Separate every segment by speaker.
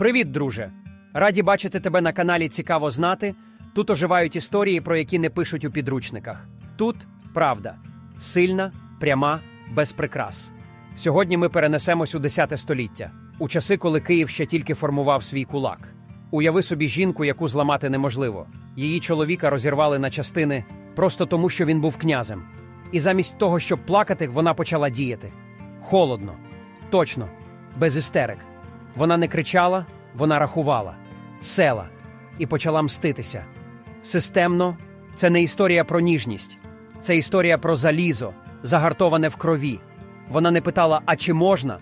Speaker 1: Привіт, друже! Раді бачити тебе на каналі Цікаво знати. Тут оживають історії, про які не пишуть у підручниках. Тут правда сильна, пряма, без прикрас. Сьогодні ми перенесемось у 10 століття, у часи, коли Київ ще тільки формував свій кулак. Уяви собі жінку, яку зламати неможливо. Її чоловіка розірвали на частини просто тому, що він був князем. І замість того, щоб плакати, вона почала діяти. Холодно, точно, без істерик. Вона не кричала, вона рахувала, села і почала мститися. Системно, це не історія про ніжність, це історія про залізо, загартоване в крові. Вона не питала, а чи можна?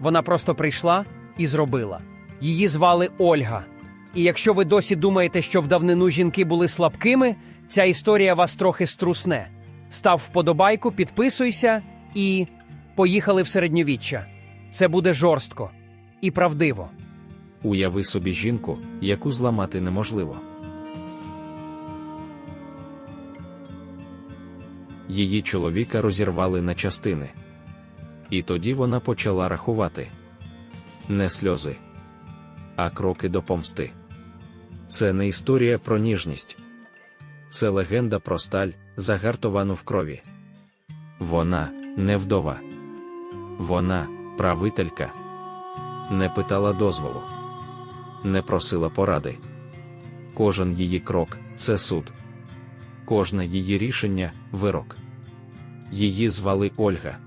Speaker 1: Вона просто прийшла і зробила. Її звали Ольга. І якщо ви досі думаєте, що в давнину жінки були слабкими, ця історія вас трохи струсне. Став вподобайку, підписуйся і поїхали в середньовіччя. Це буде жорстко і правдиво.
Speaker 2: Уяви собі жінку, яку зламати неможливо. Її чоловіка розірвали на частини. І тоді вона почала рахувати не сльози, а кроки до помсти. Це не історія про ніжність, це легенда про сталь, загартовану в крові. Вона не вдова, вона правителька не питала дозволу, не просила поради. Кожен її крок це суд, кожне її рішення вирок. Її звали Ольга.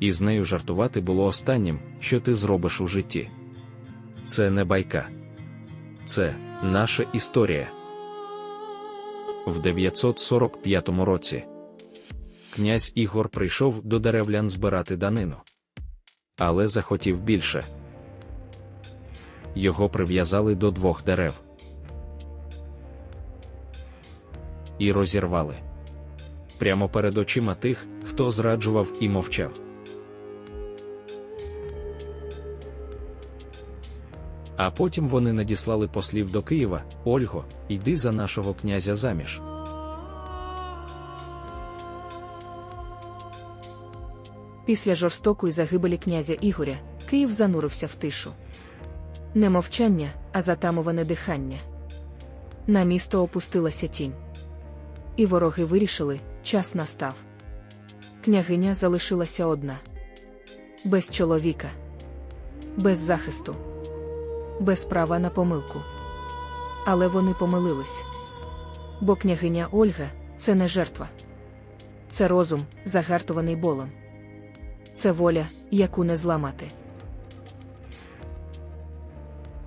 Speaker 2: І з нею жартувати було останнім, що ти зробиш у житті. Це не байка, це наша історія. В 945 році князь Ігор прийшов до деревлян збирати данину, але захотів більше його прив'язали до двох дерев і розірвали прямо перед очима тих, хто зраджував і мовчав. А потім вони надіслали послів до Києва Ольго, йди за нашого князя заміж.
Speaker 3: Після жорстокої загибелі князя Ігоря Київ занурився в тишу. Не мовчання, а затамоване дихання. На місто опустилася тінь. І вороги вирішили, час настав. Княгиня залишилася одна. Без чоловіка, без захисту, без права на помилку. Але вони помилились. Бо княгиня Ольга це не жертва. Це розум, загартований болем. Це воля, яку не зламати.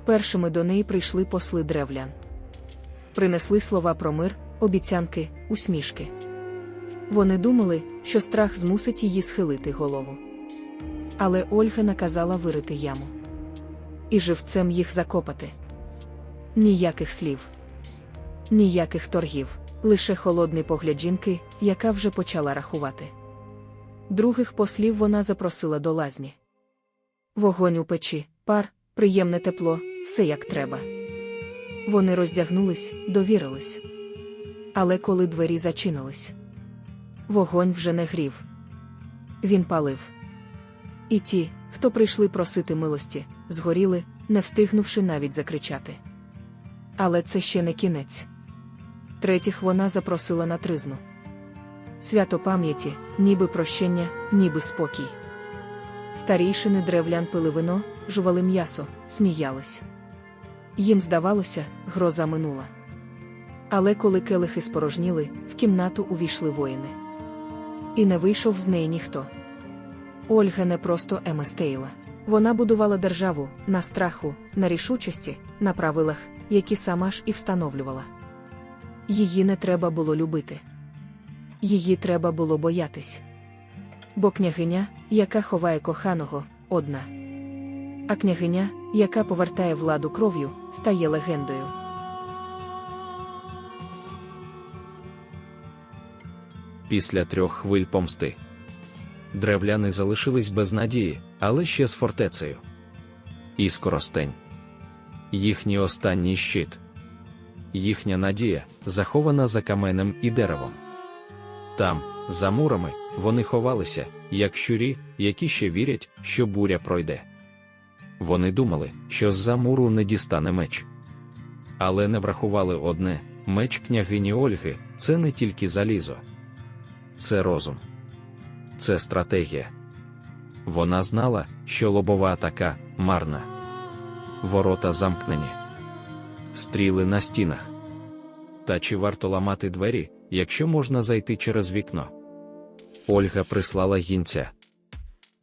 Speaker 3: Першими до неї прийшли посли древлян. Принесли слова про мир, обіцянки, усмішки. Вони думали, що страх змусить її схилити голову. Але Ольга наказала вирити яму. І живцем їх закопати. Ніяких слів, ніяких торгів, лише холодний погляд жінки, яка вже почала рахувати. Других послів вона запросила до лазні. Вогонь у печі, пар, приємне тепло, все як треба. Вони роздягнулись, довірились. Але коли двері зачинились, вогонь вже не грів. Він палив. І ті, хто прийшли просити милості, згоріли, не встигнувши навіть закричати. Але це ще не кінець. Третіх вона запросила на тризну. Свято пам'яті, ніби прощення, ніби спокій. Старійшини древлян пили вино, жували м'ясо, сміялись. Їм здавалося, гроза минула. Але коли келихи спорожніли, в кімнату увійшли воїни. І не вийшов з неї ніхто. Ольга не просто еместейла. Вона будувала державу на страху, на рішучості, на правилах, які сама ж і встановлювала. Її не треба було любити. Її треба було боятись. Бо княгиня, яка ховає коханого, одна. А княгиня, яка повертає владу кров'ю, стає легендою.
Speaker 2: Після трьох хвиль помсти. Древляни залишились без надії, але ще з фортецею. І скоростень. Їхній останній щит. Їхня надія захована за каменем і деревом. Там, за мурами, вони ховалися, як щурі, які ще вірять, що буря пройде. Вони думали, що з-за муру не дістане меч. Але не врахували одне: меч княгині Ольги це не тільки залізо, це розум, це стратегія. Вона знала, що лобова атака марна. Ворота замкнені, стріли на стінах. Та чи варто ламати двері, якщо можна зайти через вікно? Ольга прислала гінця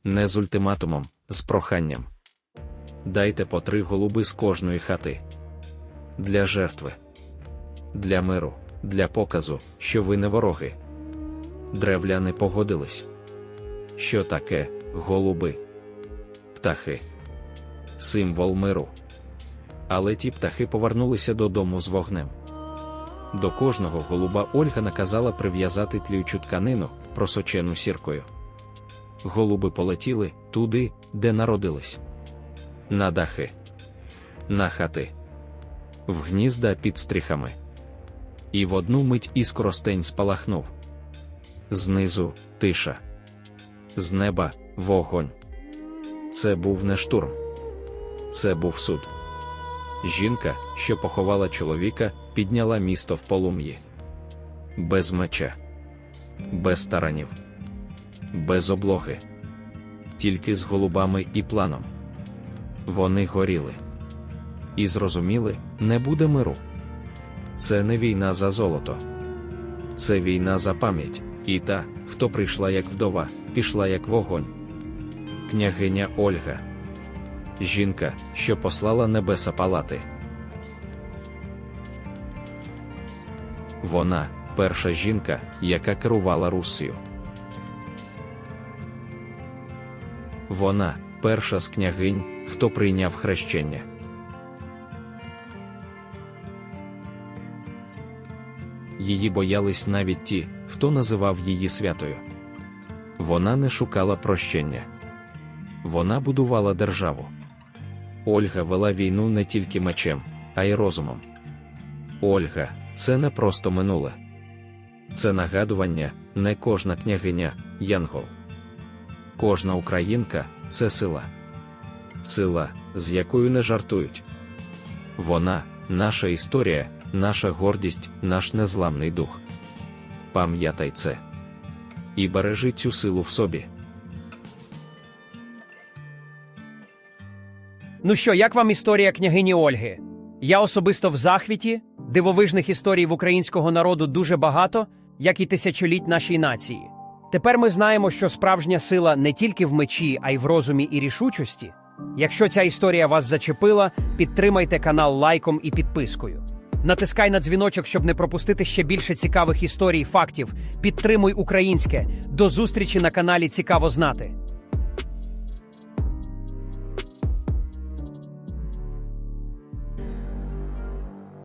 Speaker 2: не з ультиматумом, з проханням. Дайте по три голуби з кожної хати. Для жертви, для миру, для показу, що ви не вороги. Древляни погодились. Що таке голуби? Птахи, символ миру. Але ті птахи повернулися додому з вогнем. До кожного голуба Ольга наказала прив'язати тліючу тканину, просочену сіркою. Голуби полетіли туди, де народились. На дахи, на хати, в гнізда під стріхами. І в одну мить іскростень спалахнув. Знизу тиша, з неба вогонь. Це був не штурм, це був суд. Жінка, що поховала чоловіка, підняла місто в полум'ї. Без меча, без таранів, без облоги, тільки з голубами і планом. Вони горіли. І зрозуміли, не буде миру. Це не війна за золото, це війна за пам'ять, і та, хто прийшла як вдова, пішла як вогонь. Княгиня Ольга. Жінка, що послала небеса палати. Вона перша жінка, яка керувала Руссію. Вона перша з княгинь, хто прийняв хрещення. Її боялись навіть ті, хто називав її святою. Вона не шукала прощення. Вона будувала державу. Ольга вела війну не тільки мечем, а й розумом. Ольга це не просто минуле. Це нагадування, не кожна княгиня, янгол. Кожна українка це сила. Сила, з якою не жартують. Вона наша історія, наша гордість, наш незламний дух. Пам'ятай це. І бережи цю силу в собі.
Speaker 1: Ну що, як вам історія княгині Ольги? Я особисто в захвіті, дивовижних історій в українського народу дуже багато, як і тисячоліть нашій нації. Тепер ми знаємо, що справжня сила не тільки в мечі, а й в розумі і рішучості. Якщо ця історія вас зачепила, підтримайте канал лайком і підпискою. Натискай на дзвіночок, щоб не пропустити ще більше цікавих історій, фактів. Підтримуй українське. До зустрічі на каналі Цікаво знати.